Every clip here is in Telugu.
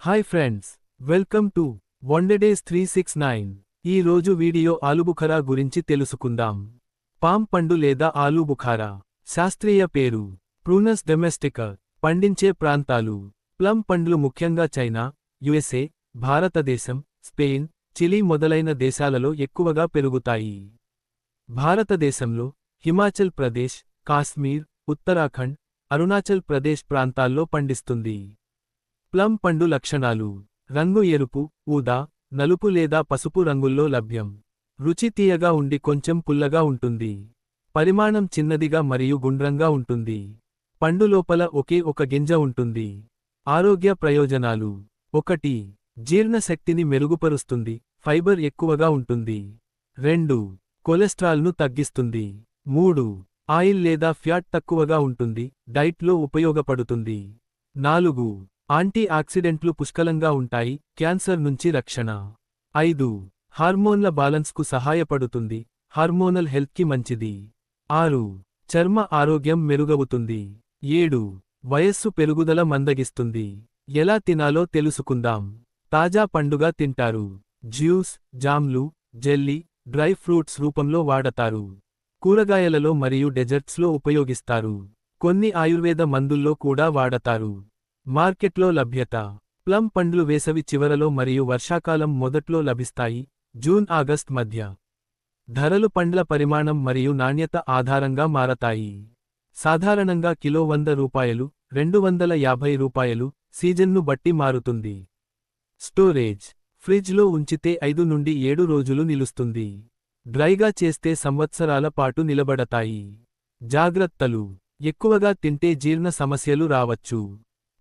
Hi friends welcome to one day days three six nine. ఈ రోజు వీడియో ఆలుబుఖరా గురించి తెలుసుకుందాం. పామ్ పండు లేదా ఆలుబుఖారా? శాస్త్రీయ పేరు ప్రూనస్ డొమెస్టిక పండించే ప్రాంతాలు. ప్లమ్ పండ్లు ముఖ్యంగా చైనా యుఎస్ఏ భారతదేశం స్పెయిన్ చిలీ మొదలైన దేశాలలో ఎక్కువగా పెరుగుతాయి. భారతదేశంలో హిమాచల్ ప్రదేశ్ కాశ్మీర్ ఉత్తరాఖండ్ అరుణాచల్ ప్రదేశ్ ప్రాంతాల్లో పండిస్తుంది. ప్లం పండు లక్షణాలు. రంగు ఎరుపు ఊదా నలుపు లేదా పసుపు రంగుల్లో లభ్యం. రుచి తీయగా ఉండి కొంచెం పుల్లగా ఉంటుంది. పరిమాణం చిన్నదిగా మరియు గుండ్రంగా ఉంటుంది. పండు లోపల ఒకే ఒక గింజ ఉంటుంది. ఆరోగ్య ప్రయోజనాలు. ఒకటి జీర్ణశక్తిని మెరుగుపరుస్తుంది. ఫైబర్ ఎక్కువగా ఉంటుంది. రెండు కొలెస్ట్రాల్ను తగ్గిస్తుంది. మూడు ఆయిల్ లేదా ఫ్యాట్ తక్కువగా ఉంటుంది. డైట్లో ఉపయోగపడుతుంది. నాలుగు యాంటీ ఆక్సిడెంట్లు పుష్కలంగా ఉంటాయి క్యాన్సర్ నుంచి రక్షణ. ఐదు హార్మోన్ల బాలన్స్కు సహాయపడుతుంది హార్మోనల్ హెల్త్కి మంచిది. ఆరు చర్మ ఆరోగ్యం మెరుగవుతుంది. ఏడు వయస్సు పెరుగుదల మందగిస్తుంది. ఎలా తినాలో తెలుసుకుందాం. తాజా పండుగా తింటారు. జ్యూస్ జామ్లు జెల్లీ డ్రై ఫ్రూట్స్ రూపంలో వాడతారు. కూరగాయలలో మరియు డెజర్ట్స్లో ఉపయోగిస్తారు. కొన్ని ఆయుర్వేద మందుల్లో కూడా వాడతారు. మార్కెట్లో లభ్యత ప్లమ్ పండ్లు వేసవి చివరలో మరియు వర్షాకాలం మొదట్లో లభిస్తాయి జూన్ ఆగస్ట్ మధ్య. ధరలు పండ్ల పరిమాణం మరియు నాణ్యత ఆధారంగా మారతాయి. సాధారణంగా కిలో వంద రూపాయలు రెండు వందల యాభై రూపాయలు సీజన్ను బట్టి మారుతుంది. స్టోరేజ్ ఫ్రిడ్జ్లో ఉంచితే ఐదు నుండి ఏడు రోజులు నిలుస్తుంది. డ్రైగా చేస్తే సంవత్సరాల పాటు నిలబడతాయి. జాగ్రత్తలు ఎక్కువగా తింటే జీర్ణ సమస్యలు రావచ్చు.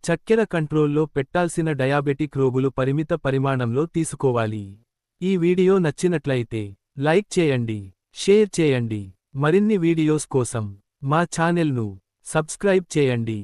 చక్కెర కంట్రోల్లో పెట్టాల్సిన డయాబెటిక్ రోగులు పరిమిత పరిమాణంలో తీసుకోవాలి. ఈ వీడియో నచ్చినట్లయితే లైక్ చేయండి షేర్ చేయండి. మరిన్ని వీడియోస్ కోసం మా ఛానెల్ను సబ్స్క్రైబ్ చేయండి.